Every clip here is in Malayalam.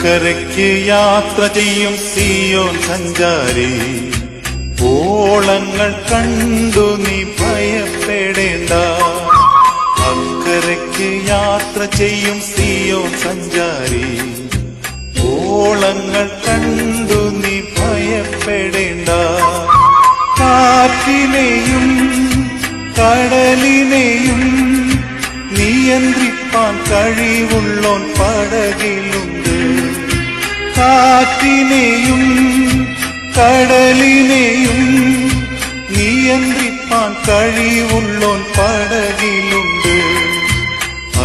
അക്കരയ്ക്ക് യാത്ര ചെയ്യും സിയോൻ സഞ്ചാരി. ഓളങ്ങൾ കണ്ടു നീ ഭയപ്പെടേണ്ട. അക്കരയ്ക്ക് യാത്ര ചെയ്യും സിയോൻ സഞ്ചാരി. ഓളങ്ങൾ കണ്ടു നീ ഭയപ്പെടേണ്ട. കാറ്റിനെയും കടലിനെയും നിയന്ത്രിപ്പാൻ കഴിവുള്ളോൻ പടകിലുണ്ട്. കാറ്റിനെയും കടലിനെയും നിയന്ത്രിപ്പാൻ കഴിവുള്ളോൻ പടകിലുണ്ട്.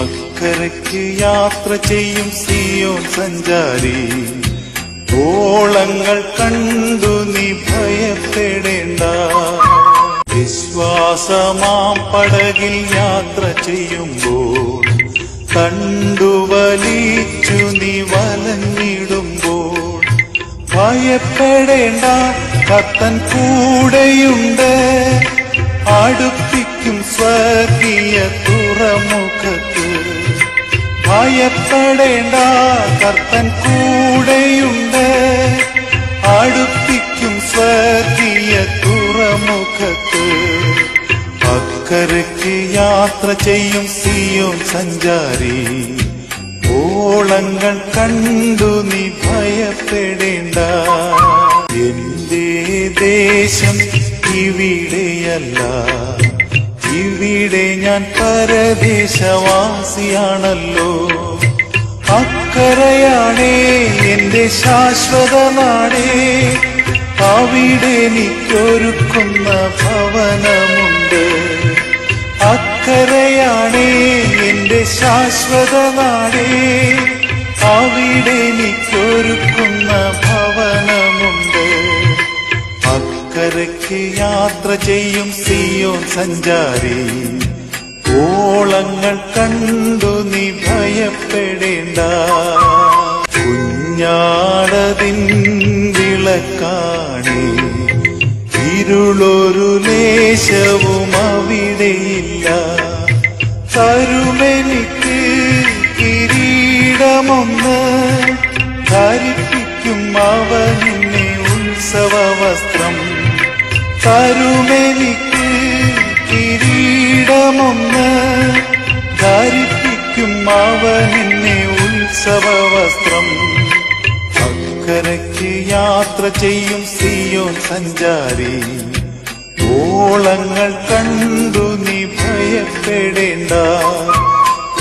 അക്കരയ്ക്ക് യാത്ര ചെയ്യും സിയോൻ സഞ്ചാരി. ഓളങ്ങൾ കണ്ടു നീ ഭയപ്പെടേണ്ട. വിശ്വാസമാം പടകിൽ യാത്ര ചെയ്യുമ്പോൾ കണ്ടുവലിച്ചു നീ വലഞ്ഞിടുമ്പോൾ ഭയപ്പെടേണ്ട. കത്തൻ കൂടെയുണ്ട്. അടുപ്പിക്കും സ്വർഗീയ തുറമുഖത്ത്. ഭയപ്പെടേണ്ട. കർത്തൻ കൂടെയുണ്ട്. അടുപ്പിക്കും സ്വർഗീയ തുറമുഖത്ത്. അക്കരയ്ക്ക് യാത്ര ചെയ്യും സിയോൻ സഞ്ചാരി. ഓളങ്ങൾ കണ്ടു നീ ഭയപ്പെടേണ്ട. എന്റെ ദേശം ഇവിടെയല്ല. ഇവിടെ ഞാൻ പരദേശവാസിയാണല്ലോ. അക്കരയാണേ എന്റെ ശാശ്വത നാടേ അവിടെ എനിക്കൊരുക്കുന്ന ഭവനമുണ്ട് എന്റെ ശാശ്വത നാടേ അവിടെ നിക്കൊരുക്കുന്ന ഭവനമുണ്ട്. അക്കരയ്ക്ക് യാത്ര ചെയ്യും സിയോൻ സഞ്ചാരി. ഓളങ്ങൾ കണ്ടു നീ ഭയപ്പെടേണ്ട. കുഞ്ഞാടതിൻ വിളക്കാണേ. ഇരുളൊരു ലേശവും അവിടെയില്ല. തരുമെനിക്ക് കിരീടമൊന്ന് ധരിപ്പിക്കും അവനിന്നെ ഉത്സവ വസ്ത്രം തരുമെനിക്ക് കിരീടമൊന്ന് ധരിപ്പിക്കും അവനെന്നെ ഉത്സവ വസ്ത്രം അക്കരയ്ക്ക് യാത്ര ചെയ്യും സിയോൻ സഞ്ചാരി. ഓളങ്ങൾ കണ്ടു ഭയപ്പെടേണ്ട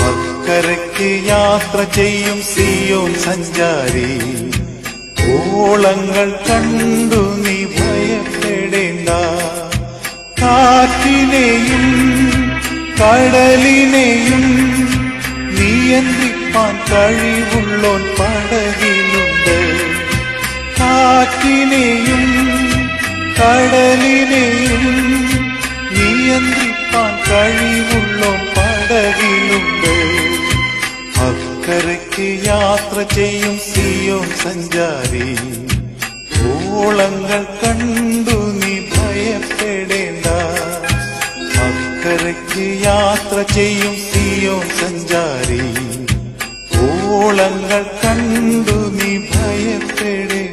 മക്കരയ്ക്ക് യാത്ര ചെയ്യും സിയോൻ സഞ്ചാരി. ഓളങ്ങൾ കണ്ടു നീ ഭയപ്പെടേണ്ട. കാറ്റിനെയും കടലിനെയും നിയന്ത്രിപ്പാൻ കഴിവുള്ളോൻ പടകിലുണ്ട്. കാറ്റിനെയും കടലിനെയും നിയന്ത്രിപ്പാൻ കഴിവുള്ളോൻ ചെയ്യും സിയോ സഞ്ചാരി. ഓളങ്ങൾ കണ്ടു നീ ഭയപ്പെടേണ്ട. അക്കരയ്ക്ക് യാത്ര ചെയ്യും സിയോ സഞ്ചാരി. ഓളങ്ങൾ കണ്ടു നീ ഭയപ്പെടേണ്ട.